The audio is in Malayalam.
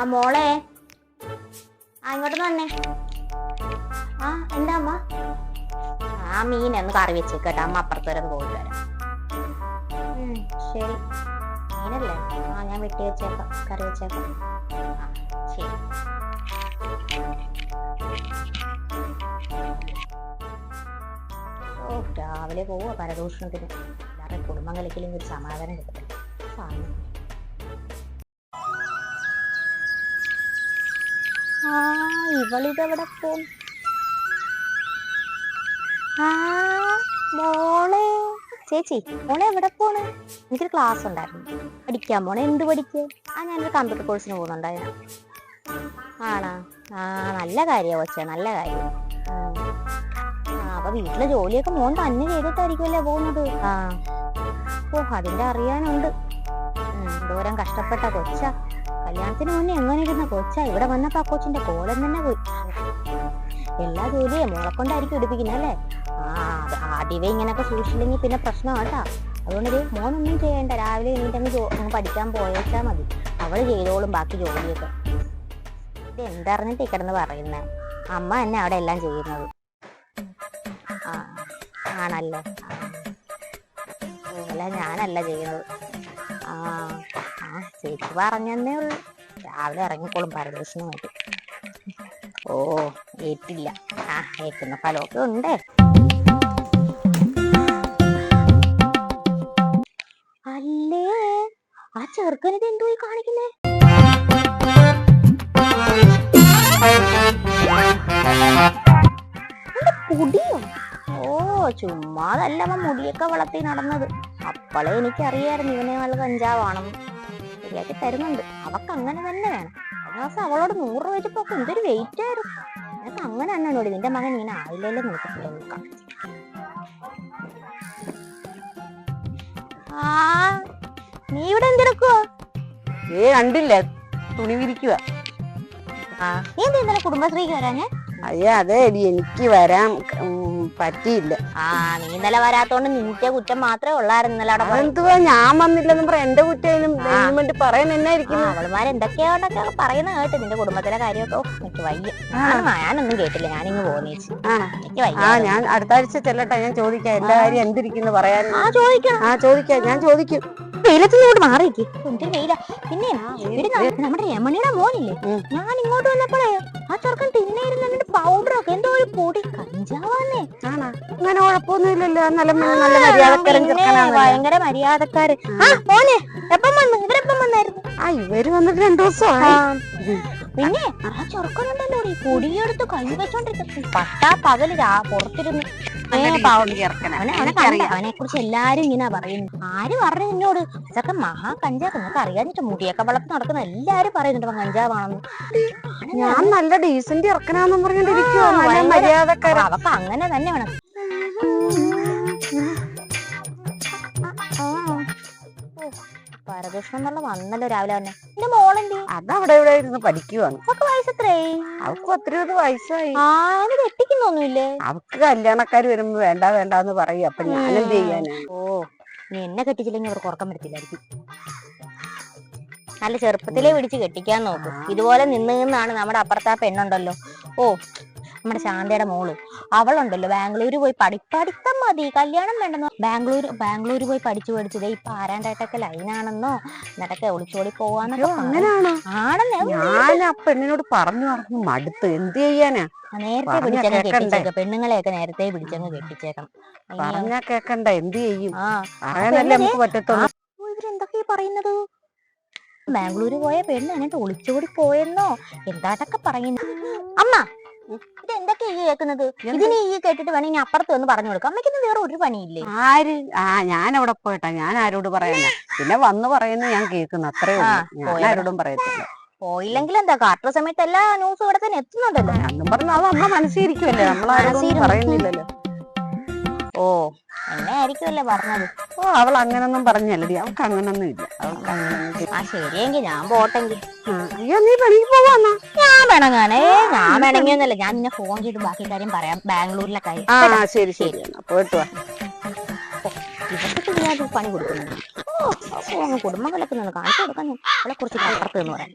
ആ മോളെ. ആ ഇങ്ങോട്ട് തന്നെ ആ എന്താ അമ്മ? ആ മീൻ ഒന്ന് കറി വെച്ചേക്കട്ടെ അമ്മ അപ്പുറത്ത് വരെ പോയിട്ട് വരാം. ശരി. മീനല്ലേ? ആ ഞാൻ വെട്ടി വെച്ചേക്കാം. കറി വെച്ചേക്കാം. ആ ശരി. ഓ രാവിലെ പോവുക പരദൂഷണത്തിന്. എല്ലാവരുടെ കുടുംബം കളിക്കലും ഒരു സമാധാനം കിട്ടത്തില്ല. ആ ഇവളിതെവിടെ പോവും ആ മോളെ. ചേച്ചി മോളെ എവിടെ പോണ് എനിക്കൊരു ക്ലാസ് ഉണ്ടായിരുന്നു. പഠിക്കാൻ പോണേ. എന്ത് പഠിക്കുക ആ ഞാനൊരു കമ്പ്യൂട്ടർ കോഴ്സിന് പോകുന്നുണ്ടായിരുന്നു. ആണോ? ആ നല്ല കാര്യമാണ് കൊച്ചേ നല്ല കാര്യം. ആ അപ്പൊ വീട്ടിലെ ജോലിയൊക്കെ മോൻ തന്നെ ചെയ്തിട്ടായിരിക്കുമല്ലേ പോകുന്നത്? ആ. ഓ അതിന്റെ അറിയാനുണ്ട്. എന്തോരം കഷ്ടപ്പെട്ട കൊച്ച. കല്യാണത്തിന് മുന്നേ എങ്ങനെ ഇരുന്ന കൊച്ചാ? ഇവിടെ വന്നപ്പോ ആ കൊച്ചിന്റെ കോലം തന്നെ പോയി? എല്ലാ ജോലിയും മുളക്കൊണ്ടായിരിക്കും എടുപ്പിക്കുന്നത് അല്ലേ? ആ ആദ്യമേ ഇങ്ങനെയൊക്കെ സൂക്ഷിച്ചില്ലെങ്കിൽ പിന്നെ പ്രശ്നമാട്ടാ അതുകൊണ്ട് മോനൊന്നും ചെയ്യണ്ട. രാവിലെ എണീറ്റങ്ങ് പഠിക്കാൻ പോയേച്ചാ മതി. അവൾ ചെയ്തോളും ബാക്കി ജോലിയൊക്കെ. ഇത് എന്തറിഞ്ഞിട്ട് കിടന്ന് പറയുന്നത് അമ്മ തന്നെ അവിടെ എല്ലാം ചെയ്യുന്നത്. ആ ആണല്ലേ? അല്ല ഞാനല്ല ചെയ്യുന്നത്. ആ. ചേച്ചി പറഞ്ഞെന്നേ ഉള്ളൂ. രാവിലെ ഇറങ്ങിക്കോളും പരദേശനുമായിട്ട് ഓ ഏറ്റില്ല. ആ ഏക്കുന്ന ഫലമൊക്കെ ഉണ്ട്. അല്ലേ? ആ ചെറുക്കനത് എന്തോ കാണിക്കുന്നേ? പൊടിയോ? ഓ ചുമ്മാതല്ല അവൻ മുടിയൊക്കെ വളർത്തി നടന്നത്. അപ്പളെ എനിക്കറിയായിരുന്നു ഇവനെ നല്ല കഞ്ചാവാണെന്ന്. ശരിയാക്കി തരുന്നുണ്ട്. അവക്ക് അങ്ങനെ തന്നെ വേണം. ദിവസം അവളോട് നൂറ് രൂപ വെച്ചപ്പോ പോക്കും എന്തൊരു വെയിറ്റ് ആയിരുന്നു. നിനക്ക് അങ്ങനെ തന്നെ എന്നോട് നിന്റെ മകൻ ഇങ്ങനെ ആയില്ലല്ലോ നോക്കത്തില്ല നോക്കാം ആ നീ ഇവിടെ എന്തെടുക്കുവാ? ഏ കണ്ടില്ല. തുണി വിരിക്കുക നീ എന്താ ഇന്നലെ കുടുംബശ്രീക്ക് വരാഞ്ഞേ? അയ്യോ അതെ എടി എനിക്ക് വരാൻ ഉം, പറ്റിയില്ല. ആ നീ ഇന്നലെ വരാത്തോണ്ട് നിന്റെ കുറ്റം മാത്രമേ ഉള്ളായിരുന്നു ഇന്നലെ അവിടെ പോയി. അതെന്തുവാ ഞാൻ വന്നില്ലെന്നും പറയാം എന്റെ കുറ്റം വേണ്ടി പറയാൻ എന്നാ ആ, ഇരിക്കുന്നു അവളുമാർ എന്തൊക്കെയോണ്ടൊക്കെ പറയുന്ന കേട്ട് നിന്റെ കുടുംബത്തിലെ കാര്യമൊക്കെ ഓ, എനിക്ക് വയ്യ. ഞാനൊന്നും കേട്ടില്ല ഞാനിങ്ങ് പോന്നേച്ച് ആ. എനിക്ക് വയ്യ. ആ ഞാൻ അടുത്ത ആഴ്ച ചെല്ലട്ടെ ഞാൻ ചോദിക്കാം എന്റെ കാര്യം എന്തിരിക്കുന്നു പറയാൻ? ആ ചോദിക്കാം. ആ ചോദിക്കാം ഞാൻ ചോദിക്കും. വെയിലത്ത് ഇങ്ങോട്ട് എന്തൊരു വെയില. പിന്നെ നമ്മുടെ രമണിയുടെ മോനില്ലേ? ഉം. ഞാൻ ഇങ്ങോട്ട് വന്നപ്പോഴേ അങ്ങനെ കുഴപ്പമൊന്നുമില്ലല്ലോ. നല്ല നല്ല മര്യാദക്കാരൻ. ഭയങ്കര മര്യാദക്കാര് ആ. മോനെ എപ്പം വന്നു? ഇവരെപ്പം വന്നായിരുന്നു? ആ ഇവർ വന്നിട്ട് രണ്ടു ദിവസമായി. പിന്നെ ആ ചെറുക്കനുണ്ടല്ലോ ഈ പൊടിയെടുത്ത് കൈ വെച്ചോണ്ടിരിക്കും പട്ടാ പകൽ പുറത്തിരുന്ന്. അവനെ. കുറിച്ച് എല്ലാരും ഇങ്ങനെ പറയുന്നു ആര് പറഞ്ഞു എന്നോട്? ഇതൊക്കെ മഹാ കഞ്ചാവ്. നിങ്ങൾക്ക് അറിയാഞ്ഞിട്ട് മുടിയൊക്കെ വളർത്തി നടക്കുന്ന എല്ലാരും പറയുന്നുണ്ട് കഞ്ചാവാണെന്ന്. ഞാൻ നല്ല ഡീസന്റ് ഇറക്കനാന്നും പറഞ്ഞോണ്ടിരിക്കുവോ. മര്യാദക്കാരൻ. അവക്ക് അങ്ങനെ തന്നെ വേണം. പരദൂഷണം എന്നുള്ള വന്നല്ലോ രാവിലെ തന്നെ. എന്റെ മോളെന്തി? അതവിടെ ഇവിടെ ഇരുന്ന് പഠിക്കുവാണ്. അവക്ക് വയസ്സത്രേ? അവക്ക് ഒത്തിരി വയസ്സായി. ആ അത് വെട്ടിക്കുന്നൊന്നുമില്ലേ അവക്ക് കല്യാണക്കാര് വരുമ്പോ വേണ്ട വേണ്ടാന്ന് പറയും. അപ്പൊ ഞാൻ എന്ത് ചെയ്യാനാ? ഓ നീ എന്നെ കെട്ടിച്ചില്ലെങ്കിൽ അവർക്ക് ഉറക്കം വരത്തില്ലായിരിക്കും. നല്ല ചെറുപ്പത്തിലേ പിടിച്ച് കെട്ടിക്കാൻ നോക്കും. ഇതുപോലെ നിന്ന് നിന്നാണ് നമ്മുടെ അപ്പുറത്തെ ആ പെണ്ണുണ്ടല്ലോ. ഓ നമ്മുടെ ശാന്തയുടെ മോൾ. അവളുണ്ടല്ലോ ബാംഗ്ലൂർ പോയി പഠി പഠിത്തം മതി. കല്യാണം വേണ്ടെന്നോ? ബാംഗ്ലൂർ ബാംഗ്ലൂർ പോയി പഠിച്ചു പഠിച്ചത് ഇപ്പൊ ആരാണ്ടായിട്ടൊക്കെ ലൈനാണെന്നോ എന്നിട്ടൊക്കെ ഒളിച്ചോടി പോവാന്നൊക്കെ അങ്ങനെയാണോ ആണല്ലേ ഞാൻ ആ പെണ്ണിനോട് പറഞ്ഞു പറഞ്ഞു മടുത്ത്. എന്ത് ചെയ്യാനാ? നേരത്തെ പിടിച്ചങ്ങ് കെട്ടിച്ചേക്കാം. പെണ്ണുങ്ങളെയൊക്കെ നേരത്തെ പിടിച്ചങ്ങ് കെട്ടിച്ചേക്കണം. പറഞ്ഞാ കേക്കണ്ട? എന്ത് ചെയ്യും? പറയാനല്ലേ നമുക്ക് പറ്റത്തുള്ളൂ? ഇവരെന്തൊക്കെയാ പറയുന്നത്? ബാംഗ്ലൂര് പോയ പെണ്ണ് എന്നിട്ട് ഒളിച്ചോടി പോയെന്നോ? എന്താട്ടൊക്കെ പറയുന്നു അമ്മ ഇത് എന്തൊക്കെയാ ഈ കേൾക്കുന്നത്? ഇതിന് ഈ കേട്ടിട്ട് വേണം ഇനി അപ്പുറത്ത് വന്ന് പറഞ്ഞു കൊടുക്കാം. അമ്മയ്ക്കൊന്നും വേറെ ഒരു പണിയില്ലേ? ആര്? ആ ഞാൻ അവിടെ പോയിട്ടാ. ഞാൻ ആരോട് പറയാനാ പിന്നെ വന്ന് പറയുന്നു ഞാൻ കേൾക്കുന്നു. അത്രേ ഉള്ളൂ. ഞാൻ. ആരോടും പറയത്തില്ല. പോയില്ലെങ്കിൽ എന്താ? കാട്ടുന്ന സമയത്ത് എല്ലാ ന്യൂസും ഇവിടെ തന്നെ എത്തുന്നുണ്ടല്ലോ. അന്നും പറഞ്ഞ അത് നമ്മളെ മനസ്സിരിക്കുമല്ലേ നമ്മളാരോടും പറയുന്നില്ലല്ലോ. ഓ എന്നെ ആയിരിക്കുമല്ലേ പറഞ്ഞത്. ഓ അവൾ അങ്ങനൊന്നും പറഞ്ഞല്ലടി. അവൾക്ക് അങ്ങനൊന്നും ഇല്ല. അവൾക്ക് അങ്ങനെ ആ ശരിയെങ്കിൽ ഞാൻ പോട്ടെങ്കിൽ. അയ്യോ നീ പണിക്ക് പോവാന്നാ ഞാൻ വേണങ്ങാനേ. ഞാൻ വേണമെങ്കിയൊന്നുമല്ല ഞാൻ നിന്നെ ഫോൺ ചെയ്ത് ബാക്കി കാര്യം പറയാം. ബാംഗ്ലൂരിലെ കാര്യം ആ ശരി ശരി. പോയിട്ട് ഇവർക്ക് പണി കൊടുക്കുന്നുണ്ട്. ഓ, അപ്പൊ അങ്ങ് കുടുംബം കലക്കുന്നത് കാണിച്ചു കൊടുക്കാൻ അവളെ കുറിച്ച് അപ്പുറത്ത് എന്ന് പറയാം.